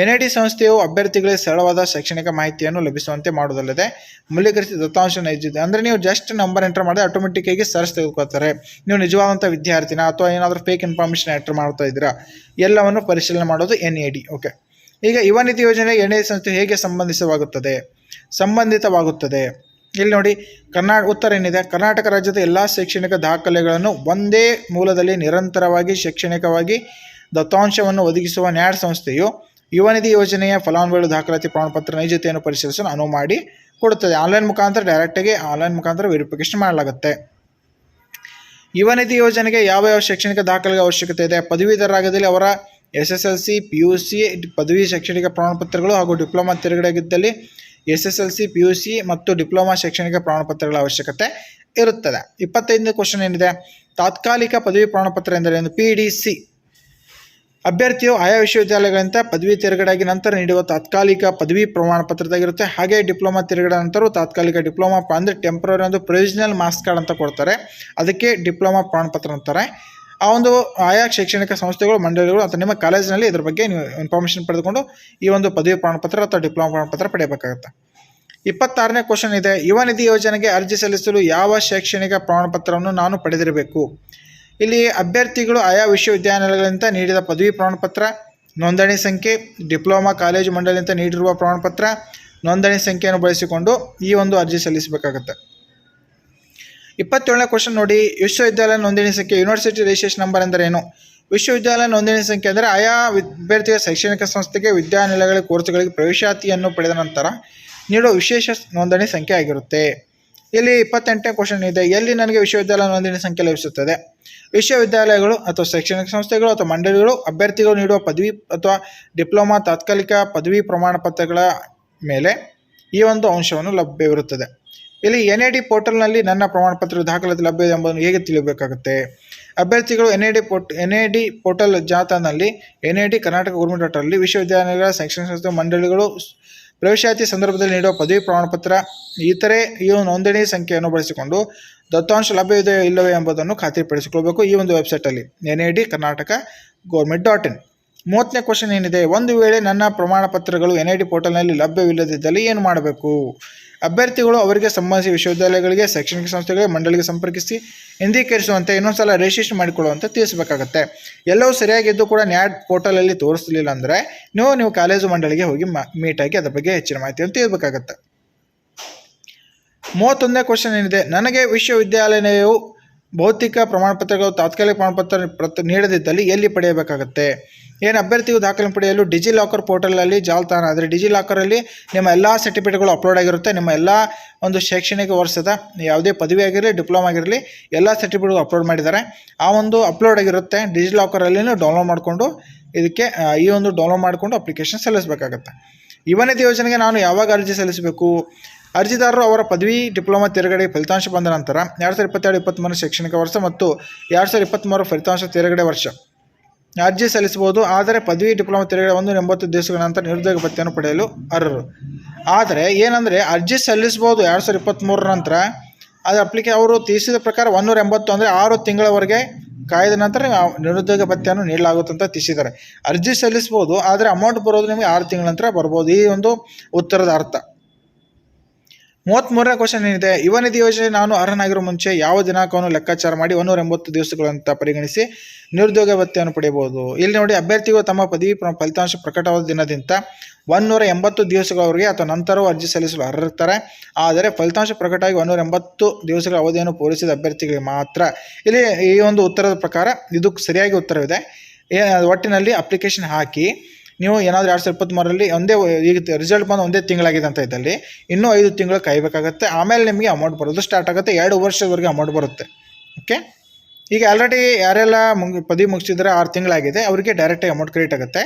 ಎನ್ ಐ ಡಿ ಸಂಸ್ಥೆಯು ಅಭ್ಯರ್ಥಿಗಳಿಗೆ ಸರಳವಾದ ಶೈಕ್ಷಣಿಕ ಮಾಹಿತಿಯನ್ನು ಲಭಿಸುವಂತೆ ಮಾಡುವುದಲ್ಲದೆ, ಮೌಲ್ಯೀಕರಿಸಿದ ದತ್ತಾಂಶ ನೈಜಿದೆ ಅಂದರೆ ನೀವು ಜಸ್ಟ್ ನಂಬರ್ ಎಂಟರ್ ಮಾಡಿದ್ರೆ ಆಟೋಮೆಟಿಕ್ಕಾಗಿ ಸರ್ಚ್ ತೆಗೆದುಕೊಳ್ತಾರೆ. ನೀವು ನಿಜವಾದಂಥ ವಿದ್ಯಾರ್ಥಿನ ಅಥವಾ ಏನಾದರೂ ಫೇಕ್ ಇನ್ಫಾರ್ಮೇಷನ್ ಎಂಟರ್ ಮಾಡ್ತಾ ಇದ್ದೀರಾ, ಎಲ್ಲವನ್ನು ಪರಿಶೀಲನೆ ಮಾಡೋದು ಎನ್ ಎ ಡಿ ಓಕೆ ಈಗ ಯುವ ನಿಧಿ ಯೋಜನೆ ಎನ್ ಐ ಸಂಸ್ಥೆ ಹೇಗೆ ಸಂಬಂಧಿಸವಾಗುತ್ತದೆ? ಸಂಬಂಧಿತವಾಗುತ್ತದೆ. ಇಲ್ಲಿ ನೋಡಿ, ಕರ್ನಾಟಕ, ಉತ್ತರ ಏನಿದೆ? ಕರ್ನಾಟಕ ರಾಜ್ಯದ ಎಲ್ಲ ಶೈಕ್ಷಣಿಕ ದಾಖಲೆಗಳನ್ನು ಒಂದೇ ಮೂಲದಲ್ಲಿ ನಿರಂತರವಾಗಿ, ಶೈಕ್ಷಣಿಕವಾಗಿ ದತ್ತಾಂಶವನ್ನು ಒದಗಿಸುವ ನ್ಯಾಯ ಸಂಸ್ಥೆಯು ಯುವನಿಧಿ ಯೋಜನೆಯ ಫಲಾನುಭವಿಗಳ ದಾಖಲಾತಿ ಪ್ರಮಾಣಪತ್ರ ನೈಜತೆಯನ್ನು ಪರಿಶೀಲಿಸಲು ಅನುವು ಮಾಡಿ ಕೊಡುತ್ತದೆ. ಆನ್ಲೈನ್ ಮುಖಾಂತರ ಡೈರೆಕ್ಟಾಗಿ ಆನ್ಲೈನ್ ಮುಖಾಂತರ ವೆರಿಫಿಕೇಶನ್ ಮಾಡಲಾಗುತ್ತೆ. ಯುವನಿಧಿ ಯೋಜನೆಗೆ ಯಾವ ಯಾವ ಶೈಕ್ಷಣಿಕ ದಾಖಲೆಗಳ ಅವಶ್ಯಕತೆ ಇದೆ? ಪದವೀಧರರಾಗದಲ್ಲಿ ಅವರ S S L C, P U C, ಪದವಿ ಶೈಕ್ಷಣಿಕ ಪ್ರಮಾಣಪತ್ರಗಳು ಹಾಗೂ diploma ತೆರಗಡೆಯಾಗಿದ್ದಲ್ಲಿ S S L C, P U C ಮತ್ತು ಡಿಪ್ಲೊಮಾ ಶೈಕ್ಷಣಿಕ ಪ್ರಮಾಣಪತ್ರಗಳ ಅವಶ್ಯಕತೆ ಇರುತ್ತದೆ. ಇಪ್ಪತ್ತೈದನೇ ಕ್ವಶನ್ ಏನಿದೆ? ತಾತ್ಕಾಲಿಕ ಪದವಿ ಪ್ರಮಾಣಪತ್ರ ಎಂದರೇನು ಪಿ ಡಿ ಸಿ ಅಭ್ಯರ್ಥಿಯು ಆಯಾ ವಿಶ್ವವಿದ್ಯಾಲಯಗಳಿಂದ ಪದವಿ ತೆರಗಡೆಯಾಗಿ ನಂತರ ನೀಡುವ ತಾತ್ಕಾಲಿಕ ಪದವಿ ಪ್ರಮಾಣ ಪತ್ರದಾಗಿರುತ್ತೆ ಹಾಗೆ ಡಿಪ್ಲೊಮಾ ತೆರಗಡೆ ನಂತರ ತಾತ್ಕಾಲಿಕ ಡಿಪ್ಲೊಮಾ, ಅಂದರೆ ಟೆಂಪ್ರರಿ ಒಂದು ಪ್ರೊವಿಷನಲ್ ಮಾರ್ಕ್ಸ್ ಕಾರ್ಡ್ ಅಂತ ಕೊಡ್ತಾರೆ. ಅದಕ್ಕೆ ಡಿಪ್ಲೊಮಾ ಪ್ರಮಾಣಪತ್ರ ಅಂತಾರೆ. ಆ ಒಂದು ಆಯಾ ಶೈಕ್ಷಣಿಕ ಸಂಸ್ಥೆಗಳು, ಮಂಡಳಿಗಳು ಅಥವಾ ನಿಮ್ಮ ಕಾಲೇಜಿನಲ್ಲಿ ಇದ್ರ ಬಗ್ಗೆ ನೀವು ಇನ್ಫಾರ್ಮೇಷನ್ ಪಡೆದುಕೊಂಡು ಈ ಒಂದು ಪದವಿ ಪ್ರಮಾಣಪತ್ರ ಅಥವಾ ಡಿಪ್ಲೊಮಾ ಪ್ರಮಾಣಪತ್ರ ಪಡೆಯಬೇಕಾಗುತ್ತೆ. ಇಪ್ಪತ್ತಾರನೇ ಕ್ವಶನ್ ಇದೆ. ಯುವ ನಿಧಿ ಯೋಜನೆಗೆ ಅರ್ಜಿ ಸಲ್ಲಿಸಲು ಯಾವ ಶೈಕ್ಷಣಿಕ ಪ್ರಮಾಣಪತ್ರವನ್ನು ನಾನು ಪಡೆದಿರಬೇಕು? ಇಲ್ಲಿ ಅಭ್ಯರ್ಥಿಗಳು ಆಯಾ ವಿಶ್ವವಿದ್ಯಾನಿಲಯಗಳಿಂದ ನೀಡಿದ ಪದವಿ ಪ್ರಮಾಣಪತ್ರ, ನೋಂದಣಿ ಸಂಖ್ಯೆ ಡಿಪ್ಲೊಮಾ ಕಾಲೇಜು ಮಂಡಳಿಯಿಂದ ನೀಡಿರುವ ಪ್ರಮಾಣಪತ್ರ, ನೋಂದಣಿ ಸಂಖ್ಯೆಯನ್ನು ಬಳಸಿಕೊಂಡು ಈ ಒಂದು ಅರ್ಜಿ ಸಲ್ಲಿಸಬೇಕಾಗುತ್ತೆ. ಇಪ್ಪತ್ತೇಳನೇ ಕ್ವಶನ್ ನೋಡಿ, ವಿಶ್ವವಿದ್ಯಾಲಯ ನೋಂದಣಿ ಸಂಖ್ಯೆ ಯೂನಿವರ್ಸಿಟಿ ರಿಜಿಸ್ಟ್ರೇಷನ್ ನಂಬರ್ ಏನು? ವಿಶ್ವವಿದ್ಯಾಲಯ ನೋಂದಣಿ ಸಂಖ್ಯೆ ಅಂದರೆ ಆಯಾ ವಿದ್ಯಾರ್ಥಿಯ ಶೈಕ್ಷಣಿಕ ಸಂಸ್ಥೆಗೆ ವಿದ್ಯಾನಿಲಯಗಳ ಕೋರ್ಸ್ಗಳಿಗೆ ಪ್ರವೇಶಾತಿಯನ್ನು ಪಡೆದ ನಂತರ ನೀಡುವ ವಿಶೇಷ ನೋಂದಣಿ ಸಂಖ್ಯೆ ಆಗಿರುತ್ತೆ. ಇಲ್ಲಿ ಇಪ್ಪತ್ತೆಂಟನೇ ಕ್ವಶನ್ ಇದೆ. ಎಲ್ಲಿ ನನಗೆ ವಿಶ್ವವಿದ್ಯಾಲಯ ನೋಂದಣಿ ಸಂಖ್ಯೆ ಲಭಿಸುತ್ತದೆ? ವಿಶ್ವವಿದ್ಯಾಲಯಗಳು ಅಥವಾ ಶೈಕ್ಷಣಿಕ ಸಂಸ್ಥೆಗಳು ಅಥವಾ ಮಂಡಳಿಗಳು ಅಭ್ಯರ್ಥಿಗಳು ನೀಡುವ ಪದವಿ ಅಥವಾ ಡಿಪ್ಲೊಮಾ ತಾತ್ಕಾಲಿಕ ಪದವಿ ಪ್ರಮಾಣ ಪತ್ರಗಳ ಮೇಲೆ ಈ ಒಂದು ಅಂಶವನ್ನು ಲಭ್ಯವಿರುತ್ತದೆ. ಇಲ್ಲಿ ಎನ್ ಐ ಡಿ ಪೋರ್ಟಲ್ನಲ್ಲಿ ನನ್ನ ಪ್ರಮಾಣಪತ್ರ ದಾಖಲಾತಿ ಲಭ್ಯವಿದೆ ಎಂಬುದನ್ನು ಹೇಗೆ ತಿಳಿಯಬೇಕಾಗುತ್ತೆ? ಅಭ್ಯರ್ಥಿಗಳು N I D port N I D portal ಜಾಥಾನಲ್ಲಿ N I D Karnataka government ಡಾಟಲ್ಲಿ ವಿಶ್ವವಿದ್ಯಾಲಯಗಳ ಶೈಕ್ಷಣಿಕ ಸಂಸ್ಥೆ, ಮಂಡಳಿಗಳು ಪ್ರವೇಶಾತಿ ಸಂದರ್ಭದಲ್ಲಿ ನೀಡುವ ಪದವಿ ಪ್ರಮಾಣಪತ್ರ, ಇತರೆ ಈ ನೋಂದಣಿ ಸಂಖ್ಯೆಯನ್ನು ಬಳಸಿಕೊಂಡು ದತ್ತಾಂಶ ಲಭ್ಯವಿದೆಯೋ ಇಲ್ಲವೇ ಎಂಬುದನ್ನು ಖಾತ್ರಿಪಡಿಸಿಕೊಳ್ಬೇಕು ಈ ಒಂದು ವೆಬ್ಸೈಟಲ್ಲಿ N I D Karnataka government dot in ಮೂವತ್ತನೇ ಕ್ವಶನ್ ಏನಿದೆ? ಒಂದು ವೇಳೆ ನನ್ನ ಪ್ರಮಾಣ ಪತ್ರಗಳು ಎನ್ ಐ ಡಿ ಪೋರ್ಟಲ್ನಲ್ಲಿ ಲಭ್ಯವಿಲ್ಲದಿದ್ದಲ್ಲಿ ಏನು ಮಾಡಬೇಕು? ಅಭ್ಯರ್ಥಿಗಳು ಅವರಿಗೆ ಸಂಬಂಧಿಸಿದ ವಿಶ್ವವಿದ್ಯಾಲಯಗಳಿಗೆ, ಶೈಕ್ಷಣಿಕ ಸಂಸ್ಥೆಗಳಿಗೆ, ಮಂಡಳಿಗೆ ಸಂಪರ್ಕಿಸಿ ಇಂದ್ರೀಕರಿಸುವಂತೆ ಇನ್ನೊಂದು ಸಲ ರಿಜಿಸ್ಟ್ರೇಷನ್ ಮಾಡಿಕೊಳ್ಳುವಂತೆ ತಿಳಿಸಬೇಕಾಗತ್ತೆ. ಎಲ್ಲವೂ ಸರಿಯಾಗಿದ್ದು ಕೂಡ ನ್ಯಾಡ್ ಪೋರ್ಟಲಲ್ಲಿ ತೋರಿಸಲಿಲ್ಲ ಅಂದರೆ ನೀವು ನೀವು ಕಾಲೇಜು ಮಂಡಳಿಗೆ ಹೋಗಿ ಮೀಟಾಗಿ ಅದರ ಬಗ್ಗೆ ಹೆಚ್ಚಿನ ಮಾಹಿತಿಯನ್ನು ತಿಳಿಬೇಕಾಗತ್ತೆ. ಮೂವತ್ತೊಂದನೇ ಕ್ವಶನ್ ಏನಿದೆ? ನನಗೆ ವಿಶ್ವವಿದ್ಯಾಲಯವು ಭೌತಿಕ ಪ್ರಮಾಣಪತ್ರಗಳು ತಾತ್ಕಾಲಿಕ ಪ್ರಮಾಣಪತ್ರ ಪ್ರತ್ ನೀಡದಿದ್ದಲ್ಲಿ ಎಲ್ಲಿ ಪಡೆಯಬೇಕಾಗುತ್ತೆ? ಏನು ಅಭ್ಯರ್ಥಿಯು ದಾಖಲೆ ಪಡೆಯಲು ಡಿಜಿ ಲಾಕರ್ ಪೋರ್ಟಲಲ್ಲಿ ಜಾಲತಾಣ. ಆದರೆ ಡಿಜಿ ಲಾಕರಲ್ಲಿ ನಿಮ್ಮ ಎಲ್ಲ ಸರ್ಟಿಫಿಕೇಟ್ಗಳು ಅಪ್ಲೋಡ್ ಆಗಿರುತ್ತೆ. ನಿಮ್ಮ ಎಲ್ಲ ಒಂದು ಶೈಕ್ಷಣಿಕ ವರ್ಷದ ಯಾವುದೇ ಪದವಿ ಆಗಿರಲಿ, ಡಿಪ್ಲೊಮಾ ಆಗಿರಲಿ, ಎಲ್ಲ ಸರ್ಟಿಫಿಕೇಟ್ಗಳು ಅಪ್ಲೋಡ್ ಮಾಡಿದ್ದಾರೆ. ಆ ಒಂದು ಅಪ್ಲೋಡ್ ಆಗಿರುತ್ತೆ. ಡಿಜಿ ಲಾಕರಲ್ಲಿನೂ ಡೌನ್ಲೋಡ್ ಮಾಡಿಕೊಂಡು ಇದಕ್ಕೆ ಈ ಒಂದು ಡೌನ್ಲೋಡ್ ಮಾಡಿಕೊಂಡು ಅಪ್ಲಿಕೇಶನ್ ಸಲ್ಲಿಸಬೇಕಾಗತ್ತೆ. ಯುವನಿಧಿ ಯೋಜನೆಗೆ ನಾನು ಯಾವಾಗ ಅರ್ಜಿ ಸಲ್ಲಿಸಬೇಕು? ಅರ್ಜಿದಾರರು ಅವರ ಪದವಿ, ಡಿಪ್ಲೊಮಾ ತೆರಗಡೆ ಫಲಿತಾಂಶ ಬಂದ ನಂತರ ಎರಡು ಸಾವಿರದ ಇಪ್ಪತ್ತೆರಡು ಇಪ್ಪತ್ತ್ಮೂರು ಶೈಕ್ಷಣಿಕ ವರ್ಷ ಮತ್ತು ಎರಡು ಸಾವಿರದ ಇಪ್ಪತ್ತ್ಮೂರು ಫಲಿತಾಂಶ ತೆರಗಡೆ ವರ್ಷ. ಅರ್ಜಿ ಸಲ್ಲಿಸಬಹುದು, ಆದರೆ ಪದವಿ, ಡಿಪ್ಲೊಮಾ ತೆರಗಡೆ ಒಂದು ಎಂಬತ್ತು ದಿವಸಗಳ ನಂತರ ನಿರುದ್ಯೋಗ ಭತ್ಯೆಯನ್ನು ಪಡೆಯಲು ಅರ್ಹರು. ಆದರೆ ಏನಂದರೆ ಅರ್ಜಿ ಸಲ್ಲಿಸ್ಬೋದು ಎರಡು ಸಾವಿರದ ಇಪ್ಪತ್ತ್ಮೂರರ ನಂತರ, ಅದು ಅಪ್ಲಿಕೆ ಅವರು ತಿಳಿಸಿದ ಪ್ರಕಾರ ಒನ್ನೂರ ಎಂಬತ್ತು ಅಂದರೆ ಆರು ತಿಂಗಳವರೆಗೆ ಕಾಯ್ದ ನಂತರ ನಿರುದ್ಯೋಗ ಭತ್ಯೆಯನ್ನು ನೀಡಲಾಗುತ್ತೆ ಅಂತ ತಿಳಿಸಿದ್ದಾರೆ. ಅರ್ಜಿ ಸಲ್ಲಿಸ್ಬೋದು ಆದರೆ ಅಮೌಂಟ್ ಬರೋದು ನಿಮಗೆ ಆರು ತಿಂಗಳ ನಂತರ ಬರ್ಬೋದು. ಈ ಒಂದು ಉತ್ತರದ ಅರ್ಥ. ಮೂವತ್ತ್ಮೂರನೇ ಕ್ವಶನ್ ಏನಿದೆ? ಯುವ ನಿಧಿ ಯೋಜನೆ ನಾನು ಅರ್ಹನಾಗಿರೋ ಮುಂಚೆ ಯಾವ ದಿನಾಂಕವನ್ನು ಲೆಕ್ಕಾಚಾರ ಮಾಡಿ ಒಂದೂರ ಎಂಬತ್ತು ದಿವಸಗಳಂತ ಪರಿಗಣಿಸಿ ನಿರುದ್ಯೋಗ ಭತ್ಯೆಯನ್ನು ಪಡೆಯಬಹುದು? ಇಲ್ಲಿ ನೋಡಿ, ಅಭ್ಯರ್ಥಿಗಳು ತಮ್ಮ ಪದವಿ ಫಲಿತಾಂಶ ಪ್ರಕಟವಾದ ದಿನದಿಂದ ಒಂದೂರ ಎಂಬತ್ತು ದಿವಸಗಳವರೆಗೆ ಅಥವಾ ನಂತರವೂ ಅರ್ಜಿ ಸಲ್ಲಿಸಲು ಅರ್ಹರಿರ್ತಾರೆ. ಆದರೆ ಫಲಿತಾಂಶ ಪ್ರಕಟವಾಗಿ ಒಂದೂರ ಎಂಬತ್ತು ದಿವಸಗಳ ಅವಧಿಯನ್ನು ಪೂರೈಸಿದ ಅಭ್ಯರ್ಥಿಗಳಿಗೆ ಮಾತ್ರ. ಇಲ್ಲಿ ಈ ಒಂದು ಉತ್ತರದ ಪ್ರಕಾರ ಇದು ಸರಿಯಾಗಿ ಉತ್ತರವಿದೆ. ಒಟ್ಟಿನಲ್ಲಿ ಅಪ್ಲಿಕೇಶನ್ ಹಾಕಿ. ನೀವು ಏನಾದರೂ ಎರಡು ಸಾವಿರದ ಇಪ್ಪತ್ತ್ಮೂರಲ್ಲಿ ಒಂದೇ ಈಗ ರಿಸಲ್ಟ್ ಬಂದು ಒಂದೇ ತಿಂಗಳಾಗಿದೆ ಅಂತ ಇದ್ದಲ್ಲಿ, ಇನ್ನೂ ಐದು ತಿಂಗಳು ಕಾಯಬೇಕಾಗತ್ತೆ. ಆಮೇಲೆ ನಿಮಗೆ ಅಮೌಂಟ್ ಬರೋದು ಸ್ಟಾರ್ಟ್ ಆಗುತ್ತೆ. ಎರಡು ವರ್ಷದವರೆಗೆ ಅಮೌಂಟ್ ಬರುತ್ತೆ. ಓಕೆ ಈಗ ಆಲ್ರೆಡಿ ಯಾರೆಲ್ಲ ಮುಗ್, ಪದವಿ ಮುಗಿಸಿದ್ರೆ ಆರು ತಿಂಗಳಾಗಿದೆ, ಅವರಿಗೆ ಡೈರೆಕ್ಟಾಗಿ ಅಮೌಂಟ್ ಕ್ರೆಡಿಟ್ ಆಗುತ್ತೆ.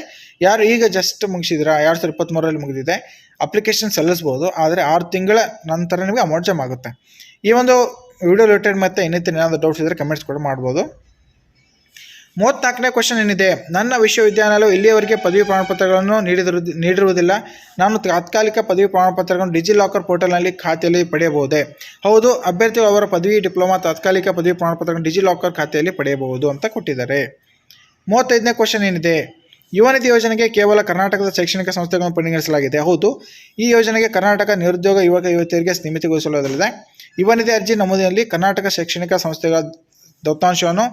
ಯಾರು ಈಗ ಜಸ್ಟ್ ಮುಗಿಸಿದ್ರೆ, ಎರಡು ಸಾವಿರದ ಇಪ್ಪತ್ತ್ಮೂರಲ್ಲಿ ಮುಗಿದಿದೆ ಅಪ್ಲಿಕೇಶನ್ ಸಲ್ಲಿಸ್ಬೋದು, ಆದರೆ ಆರು ತಿಂಗಳ ನಂತರ ನಿಮಗೆ ಅಮೌಂಟ್ ಜಮಾ ಆಗುತ್ತೆ. ಈ ಒಂದು ವಿಡಿಯೋ ರಿಲೇಟೆಡ್ ಮತ್ತು ಇನ್ನಿತರ ಏನಾದರೂ ಡೌಟ್ಸ್ ಇದ್ದರೆ ಕಮೆಂಟ್ಸ್ ಕೂಡ ಮಾಡ್ಬೋದು. ಮೂವತ್ತ್ನಾಲ್ಕನೇ ಕ್ವಶನ್ ಏನಿದೆ? ನನ್ನ ವಿಶ್ವವಿದ್ಯಾನಿಲಯವು ಇಲ್ಲಿಯವರೆಗೆ ಪದವಿ ಪ್ರಮಾಣಪತ್ರಗಳನ್ನು ನೀಡಿದಿರು, ನೀಡಿರುವುದಿಲ್ಲ. ನಾನು ತಾತ್ಕಾಲಿಕ ಪದವಿ ಪ್ರಮಾಣಪತ್ರಗಳನ್ನು ಡಿಜಿ ಲಾಕರ್ ಪೋರ್ಟಲ್ನಲ್ಲಿ ಖಾತೆಯಲ್ಲಿ ಪಡೆಯಬಹುದೇ? ಹೌದು, ಅಭ್ಯರ್ಥಿಗಳು ಅವರ ಪದವಿ, ಡಿಪ್ಲೊಮಾ, ತಾತ್ಕಾಲಿಕ ಪದವಿ ಪ್ರಮಾಣಪತ್ರಗಳನ್ನು ಡಿಜಿ ಲಾಕರ್ ಖಾತೆಯಲ್ಲಿ ಪಡೆಯಬಹುದು ಅಂತ ಕೊಟ್ಟಿದ್ದಾರೆ. ಮೂವತ್ತೈದನೇ ಕ್ವಶನ್ ಏನಿದೆ? ಯುವ ನಿಧಿ ಯೋಜನೆಗೆ ಕೇವಲ ಕರ್ನಾಟಕದ ಶೈಕ್ಷಣಿಕ ಸಂಸ್ಥೆಗಳನ್ನು ಪರಿಗಣಿಸಲಾಗಿದೆ. ಹೌದು, ಈ ಯೋಜನೆಗೆ ಕರ್ನಾಟಕ ನಿರುದ್ಯೋಗ ಯುವಕ ಯುವತಿಯರಿಗೆ ಸೀಮಿತಗೊಳಿಸಲಾಗಿದೆ ಯುವ ನಿಧಿ ಅರ್ಜಿ ನಮೂದಿನಲ್ಲಿ ಕರ್ನಾಟಕ ಶೈಕ್ಷಣಿಕ ಸಂಸ್ಥೆಗಳ ದತ್ತಾಂಶವನ್ನು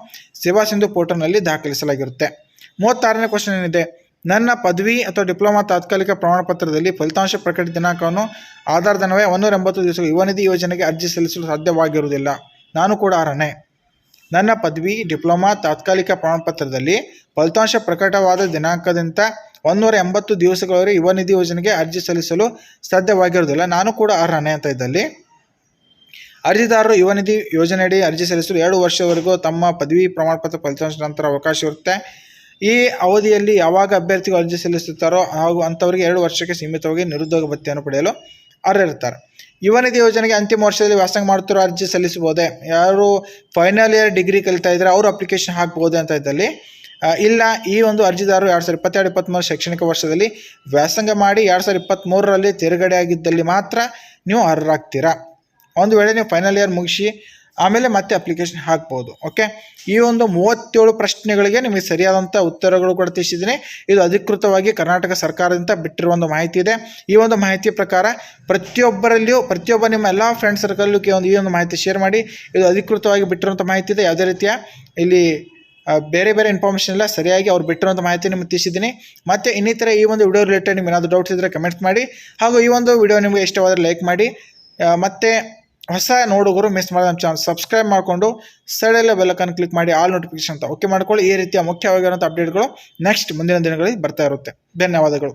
ಸೇವಾ ಸಿಂಧು ಪೋರ್ಟಲ್ನಲ್ಲಿ ದಾಖಲಿಸಲಾಗಿರುತ್ತೆ. ಮೂವತ್ತಾರನೇ ಕ್ವಶನ್ ಏನಿದೆ? ನನ್ನ ಪದವಿ ಅಥವಾ ಡಿಪ್ಲೊಮಾ ತಾತ್ಕಾಲಿಕ ಪ್ರಮಾಣಪತ್ರದಲ್ಲಿ ಫಲಿತಾಂಶ ಪ್ರಕಟ ದಿನಾಂಕವನ್ನು ಆಧಾರಧನವೇ ಒಂದೂರ ಎಂಬತ್ತು ದಿವಸ ಯುವನಿಧಿ ಯೋಜನೆಗೆ ಅರ್ಜಿ ಸಲ್ಲಿಸಲು ಸಾಧ್ಯವಾಗಿರುವುದಿಲ್ಲ. ನಾನು ಕೂಡ ಆರನೇ ನನ್ನ ಪದವಿ, ಡಿಪ್ಲೊಮಾ ತಾತ್ಕಾಲಿಕ ಪ್ರಮಾಣಪತ್ರದಲ್ಲಿ ಫಲಿತಾಂಶ ಪ್ರಕಟವಾದ ದಿನಾಂಕದಿಂದ ಒಂದೂರ ಎಂಬತ್ತು ದಿವಸಗಳವರೆಗೆ ಯುವ ನಿಧಿ ಯೋಜನೆಗೆ ಅರ್ಜಿ ಸಲ್ಲಿಸಲು ಸಾಧ್ಯವಾಗಿರುವುದಿಲ್ಲ. ನಾನು ಕೂಡ ಆರನೇ ಅಂತ ಇದ್ದಲ್ಲಿ ಅರ್ಜಿದಾರರು ಯುವ ನಿಧಿ ಯೋಜನೆಯಡಿ ಅರ್ಜಿ ಸಲ್ಲಿಸಲು ಎರಡು ವರ್ಷದವರೆಗೂ ತಮ್ಮ ಪದವಿ ಪ್ರಮಾಣಪತ್ರ ಫಲಿತಾಂಶ ನಂತರ ಅವಕಾಶ ಇರುತ್ತೆ. ಈ ಅವಧಿಯಲ್ಲಿ ಯಾವಾಗ ಅಭ್ಯರ್ಥಿಗಳು ಅರ್ಜಿ ಸಲ್ಲಿಸುತ್ತಾರೋ ಹಾಗೂ ಅಂಥವರಿಗೆ ಎರಡು ವರ್ಷಕ್ಕೆ ಸೀಮಿತವಾಗಿ ನಿರುದ್ಯೋಗ ಭತ್ಯೆಯನ್ನು ಪಡೆಯಲು ಅರ್ಹರಿರ್ತಾರೆ. ಯುವ ನಿಧಿ ಯೋಜನೆಗೆ ಅಂತಿಮ ವರ್ಷದಲ್ಲಿ ವ್ಯಾಸಂಗ ಮಾಡ್ತಿರೋ ಅರ್ಜಿ ಸಲ್ಲಿಸಬಹುದೇ? ಯಾರು ಫೈನಲ್ ಇಯರ್ ಡಿಗ್ರಿ ಕಲಿತಾ ಇದ್ದರೆ ಅವರು ಅಪ್ಲಿಕೇಶನ್ ಹಾಕ್ಬೋದು ಅಂತ ಇದ್ದಲ್ಲಿ? ಇಲ್ಲ, ಈ ಒಂದು ಅರ್ಜಿದಾರರು ಎರಡು ಸಾವಿರದ ಇಪ್ಪತ್ತೆರಡು ಇಪ್ಪತ್ತ್ಮೂರು ಶೈಕ್ಷಣಿಕ ವರ್ಷದಲ್ಲಿ ವ್ಯಾಸಂಗ ಮಾಡಿ ಎರಡು ಸಾವಿರದ ಇಪ್ಪತ್ತ್ಮೂರರಲ್ಲಿ ತೇರ್ಗಡೆ ಆಗಿದ್ದಲ್ಲಿ ಮಾತ್ರ ನೀವು ಅರ್ಹರಾಗ್ತೀರಾ? ಒಂದು ವೇಳೆ ನೀವು ಫೈನಲ್ ಇಯರ್ ಮುಗಿಸಿ, ಆಮೇಲೆ ಮತ್ತೆ ಅಪ್ಲಿಕೇಶನ್ ಹಾಕ್ಬೋದು ಓಕೆ ಈ ಒಂದು ಮೂವತ್ತೇಳು ಪ್ರಶ್ನೆಗಳಿಗೆ ನಿಮಗೆ ಸರಿಯಾದಂಥ ಉತ್ತರಗಳು ಕೂಡ ತಿಳಿಸಿದ್ದೀನಿ. ಇದು ಅಧಿಕೃತವಾಗಿ ಕರ್ನಾಟಕ ಸರ್ಕಾರದಿಂದ ಬಿಟ್ಟಿರುವ ಒಂದು ಮಾಹಿತಿ ಇದೆ. ಈ ಒಂದು ಮಾಹಿತಿ ಪ್ರಕಾರ ಪ್ರತಿಯೊಬ್ಬರಲ್ಲಿಯೂ, ಪ್ರತಿಯೊಬ್ಬ ನಿಮ್ಮ ಎಲ್ಲ ಫ್ರೆಂಡ್ ಸರ್ಕಲ್ಲೂ ಒಂದು ಈ ಒಂದು ಮಾಹಿತಿ ಶೇರ್ ಮಾಡಿ. ಇದು ಅಧಿಕೃತವಾಗಿ ಬಿಟ್ಟಿರುವಂಥ ಮಾಹಿತಿ ಇದೆ, ಯಾವುದೇ ರೀತಿಯ ಇಲ್ಲಿ ಬೇರೆ ಬೇರೆ ಇನ್ಫಾರ್ಮೇಷನ್ ಎಲ್ಲ ಸರಿಯಾಗಿ ಅವ್ರು ಬಿಟ್ಟಿರುವಂಥ ಮಾಹಿತಿ ನಿಮಗೆ ತಿಳಿಸಿದ್ದೀನಿ. ಮತ್ತು ಇನ್ನಿತರ ಈ ಒಂದು ವಿಡಿಯೋ ರಿಲೇಟೆಡ್ ನಿಮ್ಗೆ ಏನಾದರೂ ಡೌಟ್ಸ್ ಇದ್ದರೆ ಕಮೆಂಟ್ಸ್ ಮಾಡಿ. ಹಾಗೂ ಈ ಒಂದು ವಿಡಿಯೋ ನಿಮಗೆ ಇಷ್ಟವಾದರೆ ಲೈಕ್ ಮಾಡಿ. ಮತ್ತು ಮತ್ತೆ ಹೊಸ ನೋಡುಗರು ಮಿಸ್ ಮಾಡಿದ ನಮ್ಮ ಚಾನಲ್ ಸಬ್ಸ್ಕ್ರೈಬ್ ಮಾಡಿಕೊಂಡು ಸೈಡಲ್ಲೇ ಬೆಲ್ಲಕನ್ನು ಕ್ಲಿಕ್ ಮಾಡಿ ಆಲ್ ನೋಟಿಫಿಕೇಶನ್ ಅಂತ ಓಕೆ ಮಾಡ್ಕೊಳ್ಳಿ. ಈ ರೀತಿಯ ಮುಖ್ಯವಾಗಿರುವಂಥ ಅಪ್ಡೇಟ್ಗಳು ನೆಕ್ಸ್ಟ್ ಮುಂದಿನ ದಿನಗಳಲ್ಲಿ ಬರ್ತಾ ಇರುತ್ತೆ. ಧನ್ಯವಾದಗಳು.